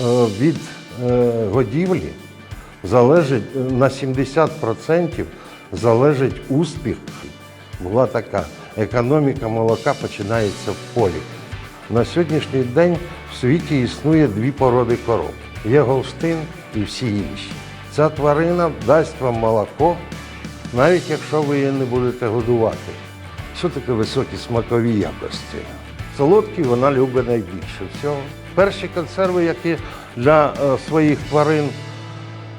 е, від е, годівлі залежить е, на 70% залежить успіх. Була така економіка молока починається в полі. На сьогоднішній день в світі існує дві породи коров: є Голштин і всі інші. Ця тварина дасть вам молоко, навіть якщо ви її не будете годувати. Що таке високі смакові якості? Солодкі вона любить найбільше всього. Перші консерви, які для е, своїх тварин е,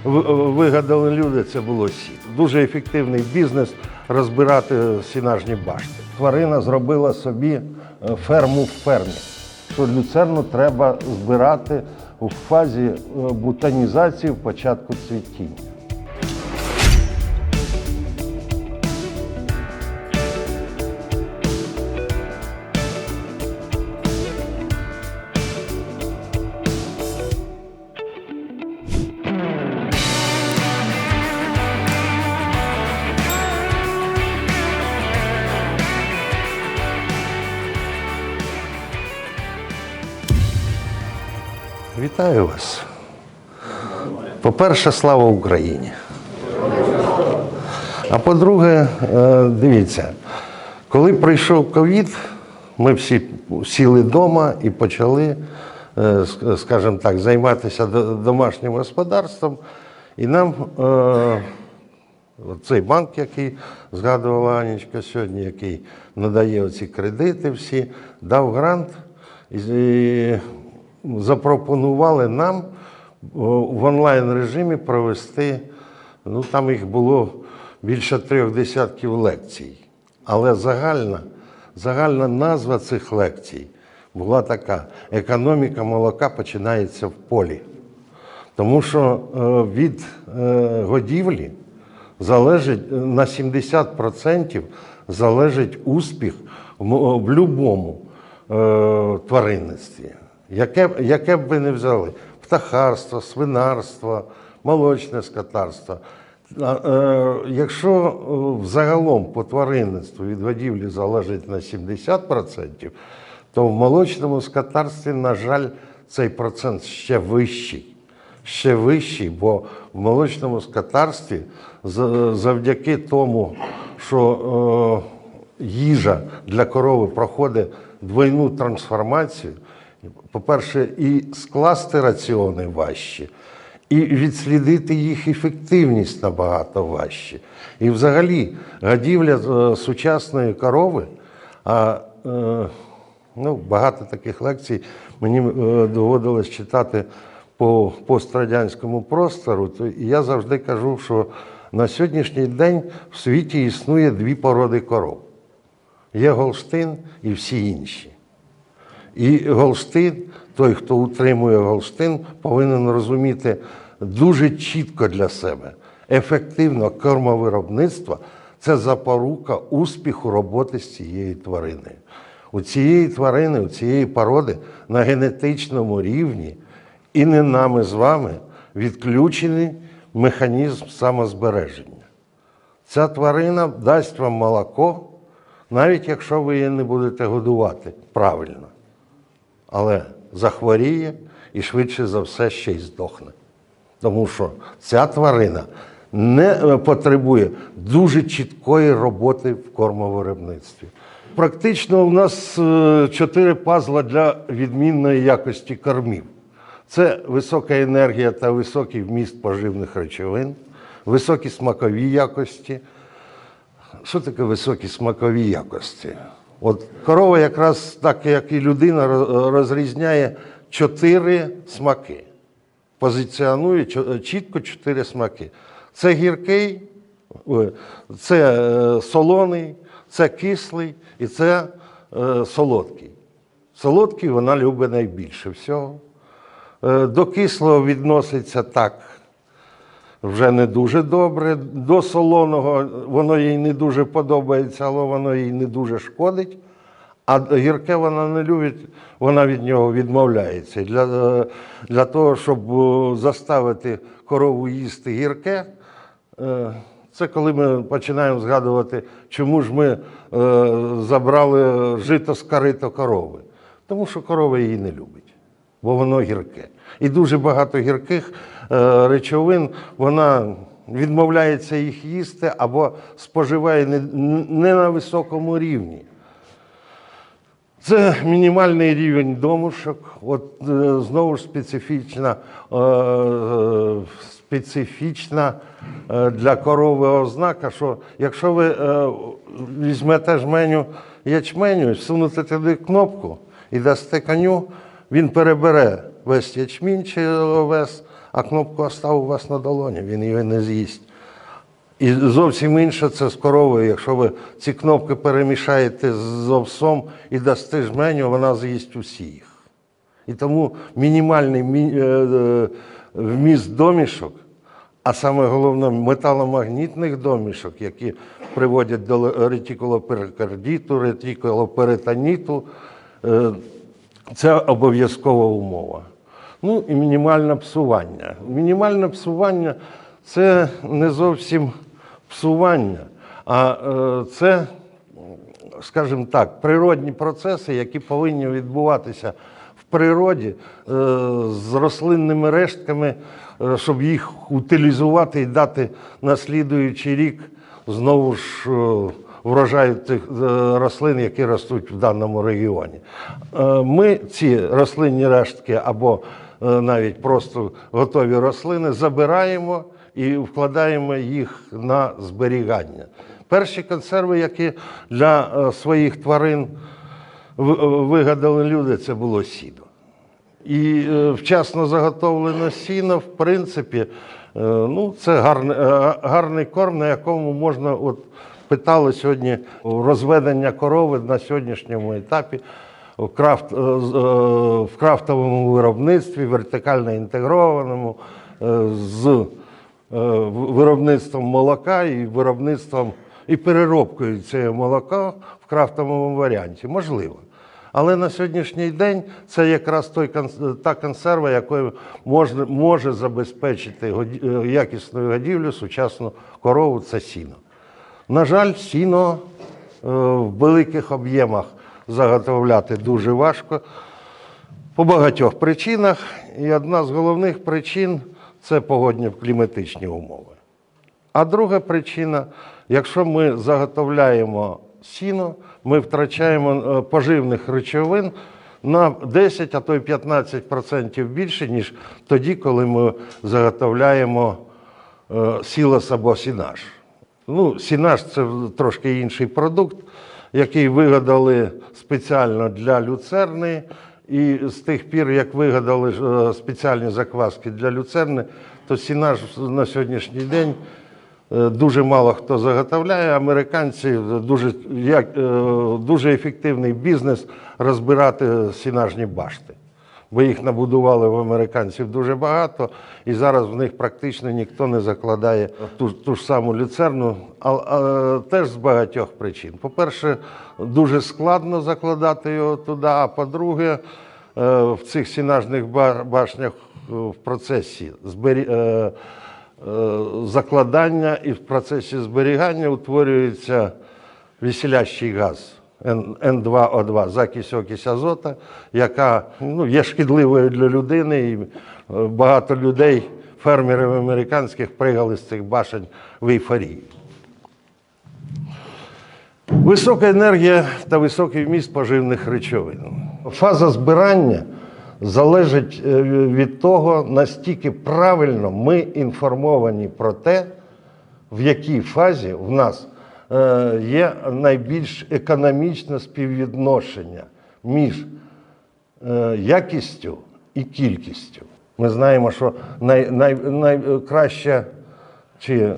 вигадали люди, це було сіт. Дуже ефективний бізнес розбирати сінажні башти. Тварина зробила собі е, ферму в фермі. Що люцерну треба збирати у фазі бутанізації в початку цвітіння. Вітаю вас. По-перше, слава Україні. А по-друге, е, дивіться, коли прийшов ковід, ми всі сіли вдома і почали, е, скажімо так, займатися домашнім господарством. І нам е, цей банк, який згадувала Анічка сьогодні, який надає оці кредити всі, дав грант запропонували нам в онлайн режимі провести, ну там їх було більше трьох десятків лекцій. Але загальна, загальна назва цих лекцій була така: економіка молока починається в полі. Тому що е, від е, годівлі залежить е, на 70% залежить успіх в, будь-якому е, тваринництві. Яке, яке б ви не взяли: птахарство, свинарство, молочне скотарство. Е, Якщо е, взагалом по тваринництву від годівлі залежить на 70%, то в молочному скотарстві, на жаль, цей процент ще вищий ще вищий, бо в молочному скотарстві за- завдяки тому, що е, їжа для корови проходить двойну трансформацію, по-перше, і скласти раціони важче, і відслідити їх ефективність набагато важче. І взагалі годівля е, сучасної корови, а е, Ну, багато таких лекцій мені е, доводилось читати по пострадянському простору. То я завжди кажу, що на сьогоднішній день в світі існує дві породи коров: є Голштин і всі інші. І Голштин, той, хто утримує Голштин, повинен розуміти дуже чітко для себе. Ефективно кормовиробництво це запорука успіху роботи з цією твариною. У цієї тварини, у цієї породи на генетичному рівні і не нами з вами відключений механізм самозбереження. Ця тварина дасть вам молоко, навіть якщо ви її не будете годувати правильно. Але захворіє і швидше за все ще й здохне. Тому що ця тварина не е, потребує дуже чіткої роботи в кормовиробництві. Практично у нас е, чотири пазла для відмінної якості кормів. Це висока енергія та високий вміст поживних речовин, високі смакові якості, що таке високі смакові якості? От корова якраз так, як і людина, розрізняє чотири смаки. Позиціонує чітко чотири смаки. Це гіркий, це е, солоний, це кислий і це е, солодкий. Солодкий вона любить найбільше всього. Е, До кислого відноситься так вже не дуже добре. До солоного воно їй не дуже подобається, але воно їй не дуже шкодить. А гірке вона не любить, вона від нього відмовляється. Для, е, для того, щоб е, заставити корову їсти гірке, е, це коли ми починаємо згадувати, чому ж ми забрали жито з корито корови. Тому що корова її не любить. Бо воно гірке. І дуже багато гірких е, речовин вона відмовляється їх їсти або споживає не, на високому рівні. Це мінімальний рівень домушок. От е, знову ж специфічна, е, специфічна для корови ознака, що якщо ви візьмете жменю ячменю, всунете туди кнопку і дасте коню, він перебере весь ячмінь чи овес, а кнопку оставив у вас на долоні, він її не з'їсть. І зовсім інше це з коровою. Якщо ви ці кнопки перемішаєте з овсом і дасте жменю, вона з'їсть усі їх. І тому мінімальний мі- е, е, вміст домішок, а саме головне металомагнітних домішок, які приводять до ретикулоперикардіту, ретикулоперитоніту, е, це обов'язкова умова. Ну і мінімальне псування. Мінімальне псування це не зовсім псування, а е, це, скажімо так, природні процеси, які повинні відбуватися в природі е, з рослинними рештками, е, щоб їх утилізувати і дати на слідуючий рік знову ж врожаю тих е, рослин, які ростуть в даному регіоні. Е, Ми ці рослинні рештки або е, навіть просто готові рослини забираємо і вкладаємо їх на зберігання. Перші консерви, які для своїх тварин вигадали люди, це було сіно. І вчасно заготовлене сіно, в принципі, ну, це гарний, гарний корм, на якому можна, от питали сьогодні розведення корови на сьогоднішньому етапі в, крафт, е, е, в крафтовому виробництві, вертикально інтегрованому, е, з виробництвом молока і виробництвом і переробкою цього молока в крафтовому варіанті. Можливо. Але на сьогоднішній день це якраз той та консерва, якою можна, може забезпечити якісною годівлю сучасну корову це сіно. На жаль, сіно е, в великих об'ємах заготовляти дуже важко по багатьох причинах. І одна з головних причин це погодні кліматичні умови. А друга причина, якщо ми заготовляємо сіно, ми втрачаємо е, поживних речовин на 10, а то й 15% більше, ніж тоді, коли ми заготовляємо е, сілос або сінаж. Ну, сінаж це трошки інший продукт, який вигадали спеціально для люцерни. І з тих пір, як вигадали е, спеціальні закваски для люцерни, то сінаж на сьогоднішній день е, дуже мало хто заготовляє. Американці дуже, як, е, дуже ефективний бізнес розбирати сінажні башти. Бо їх набудували в американців дуже багато, і зараз в них практично ніхто не закладає ту, ту ж саму люцерну, а, а, теж з багатьох причин. По-перше, дуже складно закладати його туди, а по-друге, е, в цих сінажних ба- башнях е, в процесі збері... е, закладання і в процесі зберігання утворюється веселящий газ Н- N2O2, закись окись азота, яка ну, є шкідливою для людини. І е, багато людей, фермерів американських, пригали з цих башень в ейфорії. Висока енергія та високий вміст поживних речовин. Фаза збирання залежить е, від того, настільки правильно ми інформовані про те, в якій фазі в нас є найбільш економічне співвідношення між е, якістю і кількістю. Ми знаємо, що най, най, найкраща чи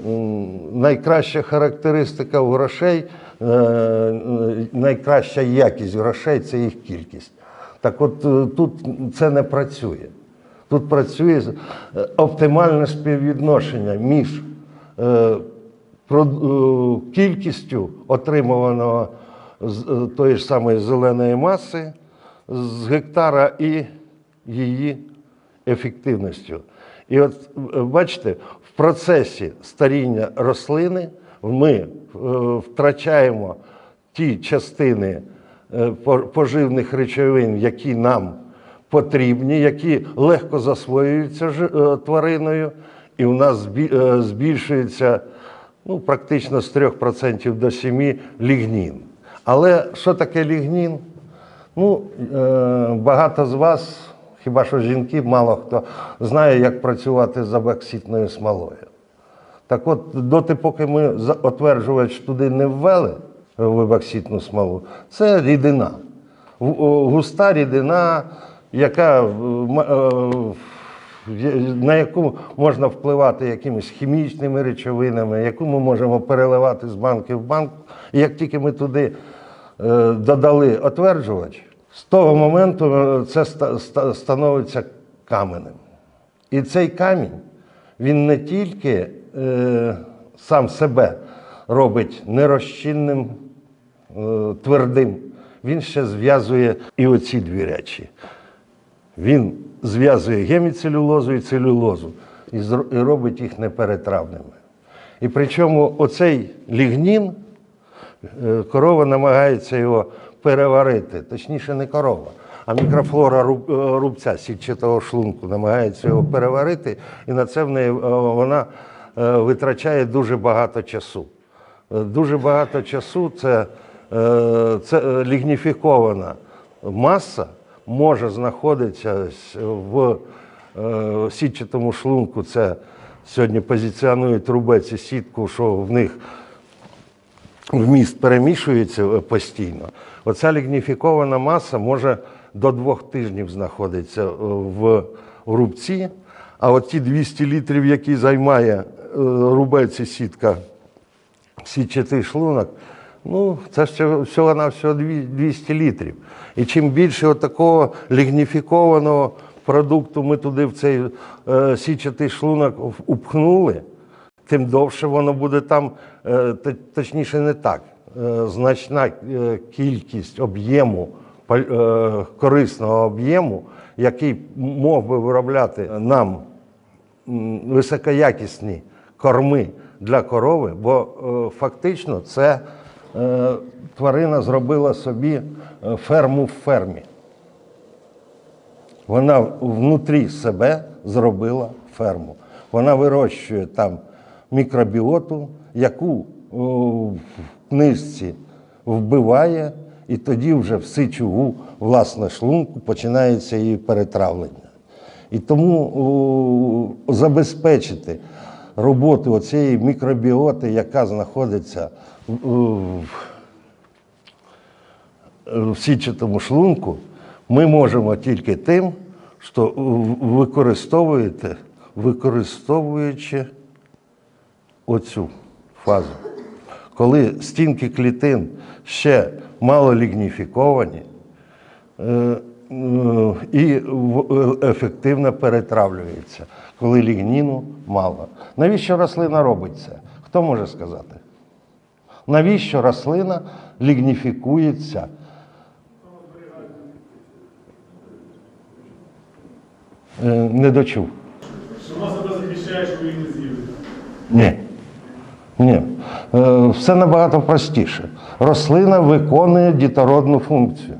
найкраща характеристика грошей, е, е, найкраща якість грошей це їх кількість. Так от е, тут це не працює. Тут працює е, оптимальне співвідношення між е, е, кількістю отримуваного е, тої ж самої зеленої маси з гектара і її ефективністю. І от е, бачите, в процесі старіння рослини ми е, втрачаємо ті частини е, поживних речовин, які нам потрібні, які легко засвоюються е, твариною, і у нас збі- е, збільшується ну, практично з 3% до 7% лігнін. Але що таке лігнін? Ну, е, багато з вас, хіба що жінки, мало хто знає, як працювати з абокситною смолою. Так от, доти, поки ми отверджувач туди не ввели е, в ебокситну смолу, це рідина. Густа рідина, яка, е, на яку можна впливати якимись хімічними речовинами, яку ми можемо переливати з банки в банку. І як тільки ми туди е, додали отверджувач, з того моменту е, це ста- ста- становиться каменем. І цей камінь, він не тільки е, сам себе робить нерозчинним, твердим, він ще зв'язує і оці дві речі. Він зв'язує геміцелюлозу і целюлозу і, робить їх неперетравними. І причому оцей лігнін, е, корова намагається його переварити, точніше, не корова, а мікрофлора е, рубця сітчатого шлунку намагається його переварити, і на це в неї е, вона витрачає дуже багато часу. Дуже багато часу це, це лігніфікована маса може знаходитися в е, сітчатому шлунку. Це сьогодні позиціонують рубець і сітку, що в них вміст перемішується е, постійно. Оця лігніфікована маса може до двох тижнів знаходитися е, в рубці, а от ті 200 літрів, які займає рубець і сітка, сітчатий шлунок, ну, це ще всього на всього 200 літрів. І чим більше такого лігніфікованого продукту ми туди в цей е, сітчатий шлунок упхнули, тим довше воно буде там, е, точніше, не так. Е, Значна е, кількість об'єму, е, корисного об'єму, який мог би виробляти нам високоякісні корми для корови, бо е, фактично це тварина зробила собі е, ферму в фермі. Вона внутрі себе зробила ферму. Вона вирощує там мікробіоту, яку в книжці вбиває, і тоді вже в сичугу, власне, шлунку починається її перетравлення. І тому забезпечити роботу оцієї мікробіоти, яка знаходиться в, сітчатому шлунку, ми можемо тільки тим, що використовуєте, використовуючи оцю фазу. Коли стінки клітин ще мало лігніфіковані е, і е, ефективно перетравлюється, коли лігніну мало. Навіщо рослина робить це? Хто може сказати? Навіщо рослина лігніфікується? Е, Не дочув. Що вона себе захищає, щоб її не з'їли. Ні. Ні. Е, Все набагато простіше. Рослина виконує дітородну функцію.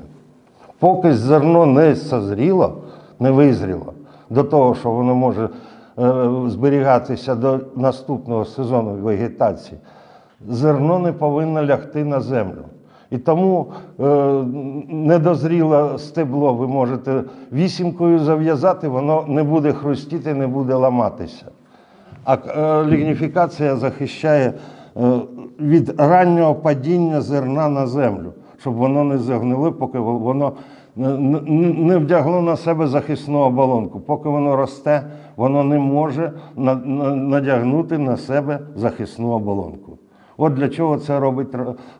Поки зерно не созріло, не визріло до того, що воно може е, зберігатися до наступного сезону вегетації, зерно не повинно лягти на землю. І тому е, недозріле стебло ви можете вісімкою зав'язати, воно не буде хрустіти, не буде ламатися. А е, лігніфікація захищає від раннього падіння зерна на землю, щоб воно не загнило, поки воно не- вдягло на себе захисну оболонку. Поки воно росте, воно не може на- на- надягнути на себе захисну оболонку. От для чого це робить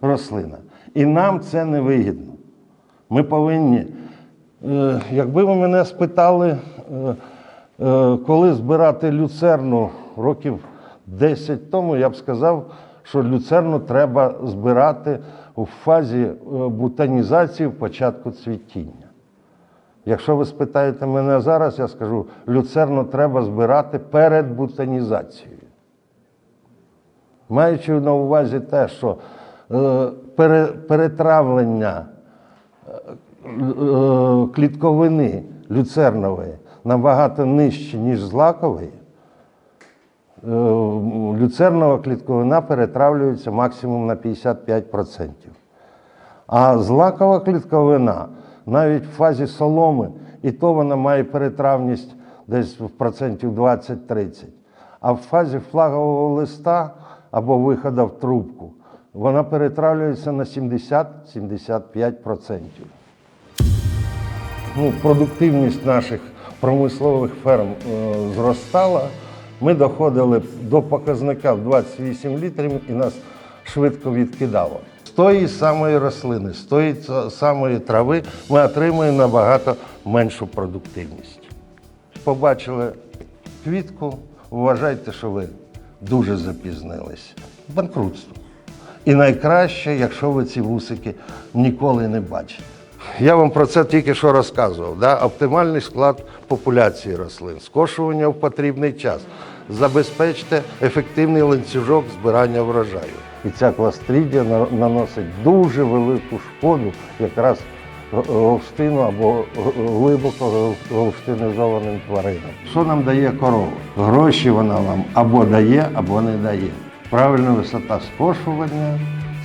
рослина. І нам це не вигідно. Ми повинні, е, якби ви мене спитали, е, е, коли збирати люцерну років 10 тому, я б сказав, що люцерну треба збирати у фазі е, бутанізації в початку цвітіння. Якщо ви спитаєте мене зараз, я скажу, люцерну треба збирати перед бутанізацією. Маючи на увазі те, що е, перетравлення е, клітковини люцернової набагато нижчі, ніж злакової, люцернова клітковина перетравлюється максимум на 55%. А злакова клітковина навіть в фазі соломи, і то вона має перетравність десь в процентів 20-30. А в фазі флагового листа або виходу в трубку вона перетравлюється на 70-75%. Ну, продуктивність наших промислових ферм е, зростала. Ми доходили до показника в 28 літрів і нас швидко відкидало. З тої самої рослини, з тої самої трави ми отримуємо набагато меншу продуктивність. Побачили квітку, вважайте, що ви дуже запізнились. Банкрутство. І найкраще, якщо ви ці вусики ніколи не бачите. Я вам про це тільки що розказував. Да? Оптимальний склад популяції рослин, скошування в потрібний час. Забезпечте ефективний ланцюжок збирання врожаю. І ця кластридія на- наносить дуже велику шкоду якраз говстину або глибоко говстинізованим тваринам. Що нам дає корова? Гроші вона вам або дає, або не дає. Правильна висота скошування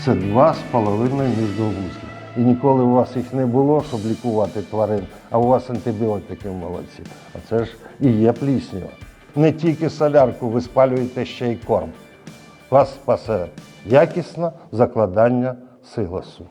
це 2,5 міждовузлі. І ніколи у вас їх не було, щоб лікувати тварин, а у вас антибіотики в молодці. А це ж і є пліснява. Не тільки солярку ви спалюєте ще й корм. Вас спасе якісне закладання силосу.